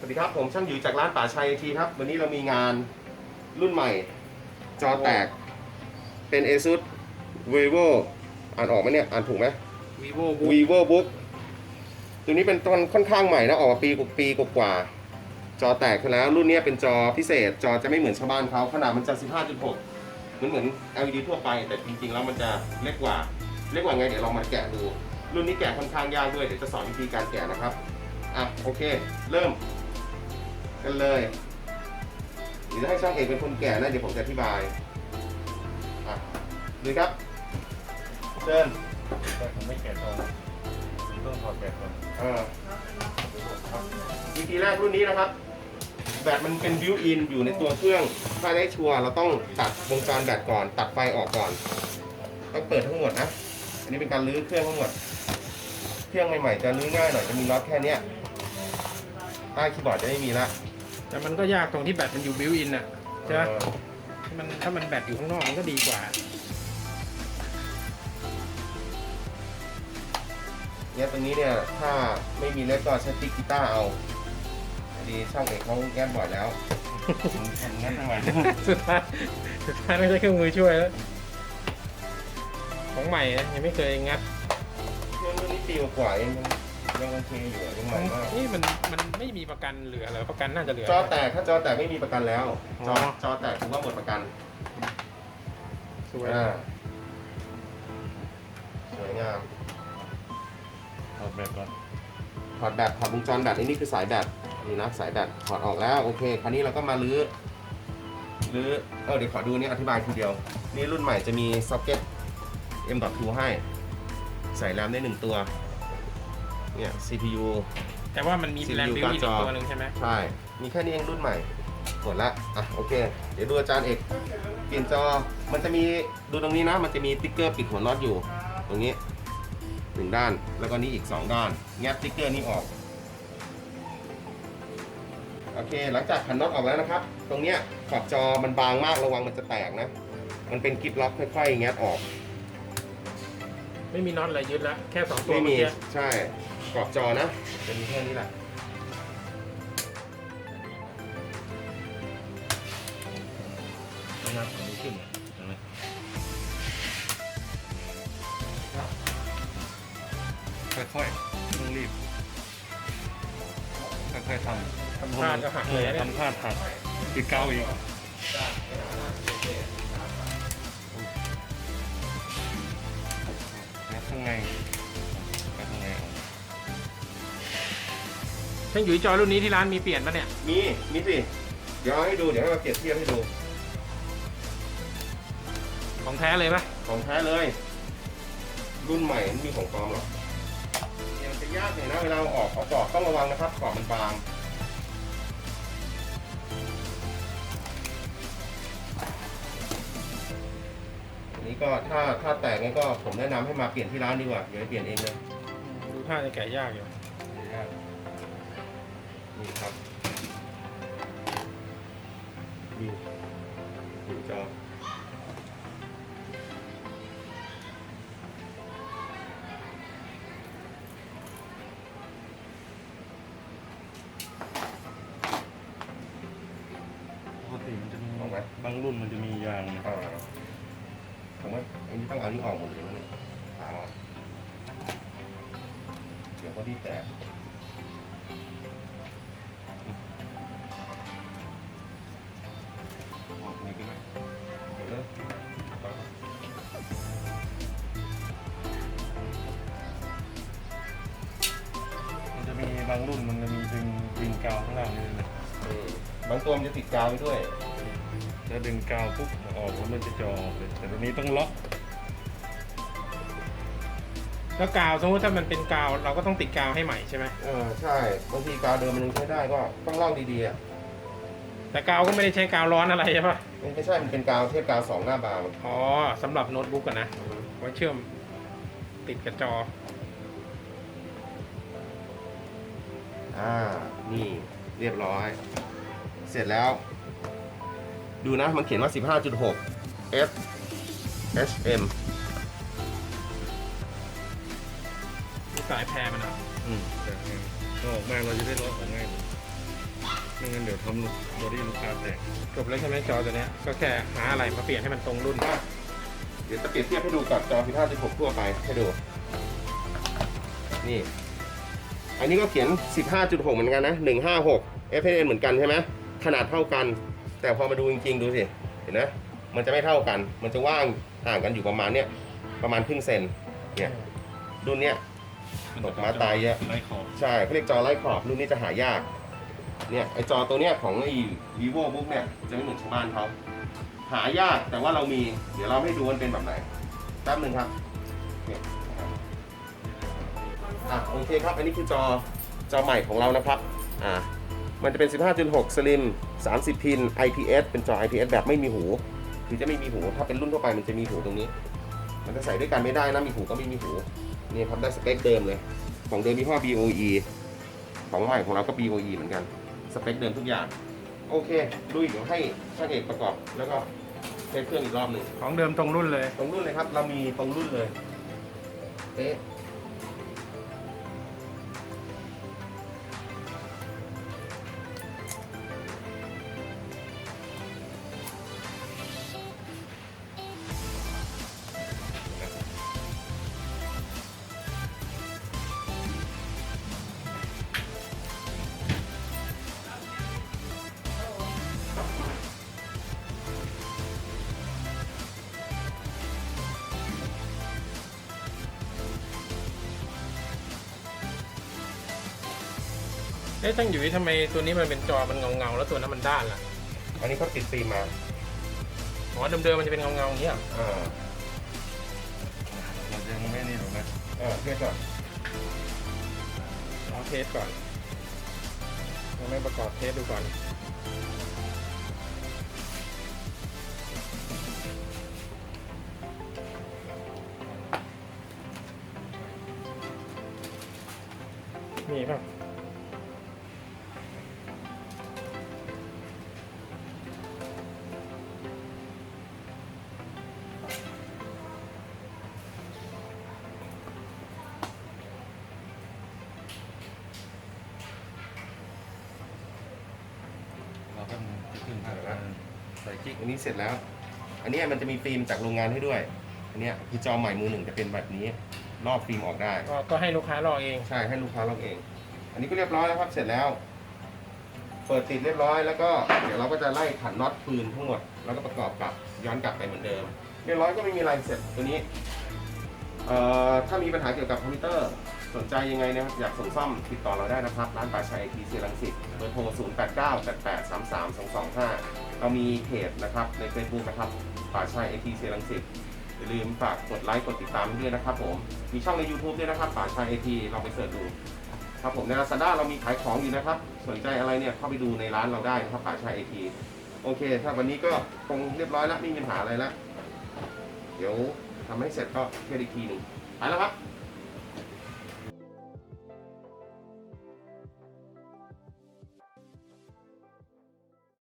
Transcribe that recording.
สวัสดีครับผมช่างอยู่จากร้านป่าชัยทีครับ วันนี้เรามีงานรุ่นใหม่ จอแตก เป็น ASUS Vivo อ่านออกไหมเนี่ย อ่านถูกไหม vivo book Vivo Book ตัวนี้เป็นตอนค่อนข้างใหม่นะ ออกมาปีกว่าปีกว่าๆจอแตกขึ้นแล้ว รุ่นนี้เป็นจอพิเศษ จอจะไม่เหมือนชาวบ้านเขาขนาดมันจะ 15.6เหมือนเหมือน LED ทั่วไป แต่จริงๆ แล้วมันจะเล็กกว่า เล็กกว่าไง เดี๋ยวลองมาแกะดู รุ่นนี้แกะค่อนข้างยากด้วย เดี๋ยวจะสอนวิธีการแกะนะครับ อะ โอเค เริ่ม กันเลยเดี๋ยวจะให้ช่างเอกเป็นคนแกะนะเดี๋ยวผมจะอธิบายอะดูครับเชิญแต่ผมไม่แกะตอนผมต้องถอดแบตก่อนเออวิธีแรกรุ่นนี้นะครับ แบตมันเป็นบิวอินอยู่ในตัวเครื่อง ถ้าได้ชัวร์เราต้องตัดวงจรแบตก่อน ตัดไฟออกก่อน ต้องเปิดทั้งหมดนะ อันนี้เป็นการรื้อเครื่องทั้งหมด เครื่องใหม่ๆจะรื้อง่ายหน่อยจะมีน็อตแค่เนี้ยใต้คีย์บอร์ดจะไม่มีละ แต่มันก็ยากตรงที่แบตมันอยู่บิวอินอะใช่ไหมเออถ้ามันถ้ามันแบตอยู่ข้างนอกมันก็ดีกว่าเนี่ยตรงนี้เนี่ย ถ้าไม่มีเล็บก็ใช้ติ๊กกีตาร์เอาพอดีช่างเอกเขาแก้บ่อยแล้วแผ่นงั้นทั้งวันสุดท้ายสุดท้ายไม่ใช่เครื่องมือช่วยแล้ว ของใหม่นะยังไม่เคยงัดเครื่องรุ่นนี้ปีกว่าๆเอง ยังโอเคอยู่อะยังใหม่มากนี่มันมันไม่มีประกันเหลือเหรอประกันน่าจะเหลือ จอแตกถ้าจอแตกไม่มีประกันแล้ว จออ๋อจอแตกถือว่าหมดประกันสวยอ่าสวยงามถอดแบตก่อนถอดแบตถอดวงจรแบตอันนี้คือสายแบตนี่นะสายแบตถอดออกแล้วโอเค คราวนี้เราก็มาลื้อลื้อเออเดี๋ยวขอดูนี่อธิบายทีเดียว นี่รุ่นใหม่จะมีซ็อกเก็ต M.2 ให้ ใส่แรมได้หนึ่งตัว เนี่ย CPU แต่ว่ามันมี CPU แรมบิวอินการ์ดจออีกตัวหนึ่งใช่ไหมใช่ มีแค่นี้เองรุ่นใหม่หมดละอะโอเค เดี๋ยวดูอาจารย์เอกเปลี่ยนจอมันจะมีดูตรงนี้นะ มันจะมีติ๊กเกอร์ปิดหัวน็อตอยู่ ตรงนี้หนึ่งด้านแล้วก็นี่อีกสองด้าน แงบติ๊กเกอร์นี้ออกโอเค หลังจากขันน็อตออกแล้วนะครับ ตรงเนี้ยขอบจอมันบางมากระวังมันจะแตกนะ มันเป็นกิฟล็อกค่อยๆแงบออก ไม่มีน็อตอะไรยึดละแค่สองตัวไม่เมื่มีอกี้ใช่ กรอบจอนะจะมีแค่นี้แหละนะครับผมขึ้นเห็นไหมค่อยๆไม่ต้องรีบ ค่อยๆทำทำพลาดก็หักเลยนะเนี่ยทำพลาดหักติดเกาอีกงัดข้างใน ช่างอยู่จอรุ่นนี้ที่ร้านมีเปลี่ยนปะเนี่ย มี มีสิ เดี๋ยวเอาให้ดู เดี๋ยวให้มาเปรียบเทียบให้ดู ของแท้เลยปะของแท้เลย รุ่นใหม่ไม่มีของปลอมหรอกเนี่ยมันจะยากหน่อยนะเวลาเอาออกเอากรอบต้องระวังนะครับกรอบมันบาง อันนี้ก็ถ้าถ้าแตกงั้นก็ผมแนะนำให้มาเปลี่ยนที่ร้านดีกว่าอย่าไปเปลี่ยนเองเลย ดูท่าจะแกะยากอยู่ นี่ครับนี่ดูจอปกติมันจะมีออกไหมบางรุ่นมันจะมียางอ่าผมว่าอันนี้ต้องเอานี่ออกหมดเลยนะเนี่ยขาออกเดี๋ยวพอดีแตก บางรุ่นมันจะมีดึงดึงกาวข้างล่างนี่เลยอืมบางตัวมันจะติดกาวไว้ด้วยแล้วดึงกาวปุ๊บออกแล้วมันจะจอออกเลย แต่ตัวนี้ต้องล็อกแล้วกาวสมมติถ้ามันเป็นกาวเราก็ต้องติดกาวให้ใหม่ใช่ไหมเออใช่บางทีกาวเดิมมันยังใช้ได้ก็ต้องลอกดีๆอะแต่กาวก็ไม่ได้ใช้กาวร้อนอะไรใช่ปะมันไม่ใช่มันเป็นกาวเทปกาวสองหน้าบางอ๋อสำหรับโน้ตบุ๊กอะนะไว้เชื่อมติดกับจอ อ่า นี่เรียบร้อย เสร็จแล้ว ดูนะ มันเขียนว่า 15.6 F HM นี่สายแพรมันอะอืมแต่ก็ออกมาเราจะได้ล็อกออกง่ายไม่งั้นเดี๋ยวทำบอดี้ลูกค้าแตกจบแล้วใช่ไหมจอตัวเนี้ย ก็แค่หาอะไรมาเปลี่ยนให้มันตรงรุ่น เดี๋ยวจะเปรียบเทียบให้ดูกับจอ 15.6 ทั่วไปให้ดู นี่ อันนี้ก็เขียน 15.6 เหมือนกันนะ 156 FPN เหมือนกันใช่ไหมขนาดเท่ากัน แต่พอมาดูจริงๆ ดูสิ เห็นไหมมันจะไม่เท่ากัน มันจะว่างห่างกันอยู่ประมาณเนี้ยประมาณครึ่งเซน เนี่ยรุ่นเนี้ยตกมาตายเยอะไล่ขอบใช่เขาเรียกจอไร้ขอบรุ่นนี้จะหายาก เนี่ยไอจอตัวเนี้ยของไอ vivo บุ๊กเนี่ยจะไม่เหมือนชาวบ้านเขาหายากแต่ว่าเรามี เดี๋ยวเราให้ดูมันเป็นแบบไหนแป๊บหนึ่งครับเนี่ย อะโอเคครับ อันนี้คือจอจอใหม่ของเรานะครับอ่ามันจะเป็น 15.6 slim 30 พิน IPS เป็นจอ IPS แบบไม่มีหู คือจะไม่มีหู ถ้าเป็นรุ่นทั่วไปมันจะมีหูตรงนี้ มันจะใส่ด้วยกันไม่ได้นะ มีหูก็ไม่มีหู นี่ครับได้สเปคเดิมเลย ของเดิมมีพ่อ BOE ของใหม่ของเราก็ BOE เหมือนกัน สเปคเดิมทุกอย่าง โอเคลุยเดี๋ยวให้ช่างเอกประกอบ แล้วก็เทสเครื่องอีกรอบหนึ่งของเดิมตรงรุ่นเลย ตรงรุ่นเลยครับ เรามีตรงรุ่นเลยเอ๊ะ เอ๊ะตั้งอยู่ทำไมตัวนี้มันเป็นจอมันเงาเงาๆแล้วตัวนั้นมันด้านล่ะอันนี้เขาติดฟิล์มมาอ๋อเดิมๆมันจะเป็นเงาเงาๆอย่างเงี้ยอ่าเรายังไม่นี่หรอกนะอ่าเทียบก่อนลองเทสก่อนยังไม่ประกอบเทสดูก่อนมีป่ะ เราก็จะขึ้นทางการใส่กิ๊กอันนี้เสร็จแล้ว อันเนี้ยมันจะมีฟิล์มจากโรงงานให้ด้วย อันเนี้ยคือจอใหม่มือหนึ่งจะเป็นแบบนี้ รอบฟิล์มออกได้ ก็ก็ให้ลูกค้าลอกเอง ใช่ให้ลูกค้าลอกเอง อันนี้ก็เรียบร้อยแล้วครับ เสร็จแล้ว เปิดติดเรียบร้อยแล้วก็เดี๋ยวเราก็จะไล่ขันน็อตปืนทั้งหมด แล้วก็ประกอบกลับย้อนกลับไปเหมือนเดิม เรียบร้อยก็ไม่มีอะไรเสร็จตัวนี้ เอ่อถ้ามีปัญหาเกี่ยวกับคอมพิวเตอร์ สนใจยังไงนะครับอยากส่งซ่อมติดต่อเราได้นะครับ ร้านป่าชัยไอทีเซียรังสิตเบอร์โทร 0 8 9 8 8 3 3 2 2 5 เรามีเพจนะครับใน Facebook นะครับป่าชัยไอทีเซียรังสิตอย่าลืมฝากกดไลค์กดติดตามด้วยนะครับผม มีช่องใน YouTube ด้วยนะครับป่าชัยไอทีลองไปเสิร์ชดู ครับผมใน Lazada เรามีขายของอยู่นะครับ สนใจอะไรเนี่ยเข้าไปดูในร้านเราได้นะครับป่าชัยไอทีโอเค ถ้าวันนี้ก็คงเรียบร้อยแล้วไม่มีปัญหาอะไรแล้ว เดี๋ยวทำให้เสร็จก็เทสอีกทีหนึ่งไปแล้วครับ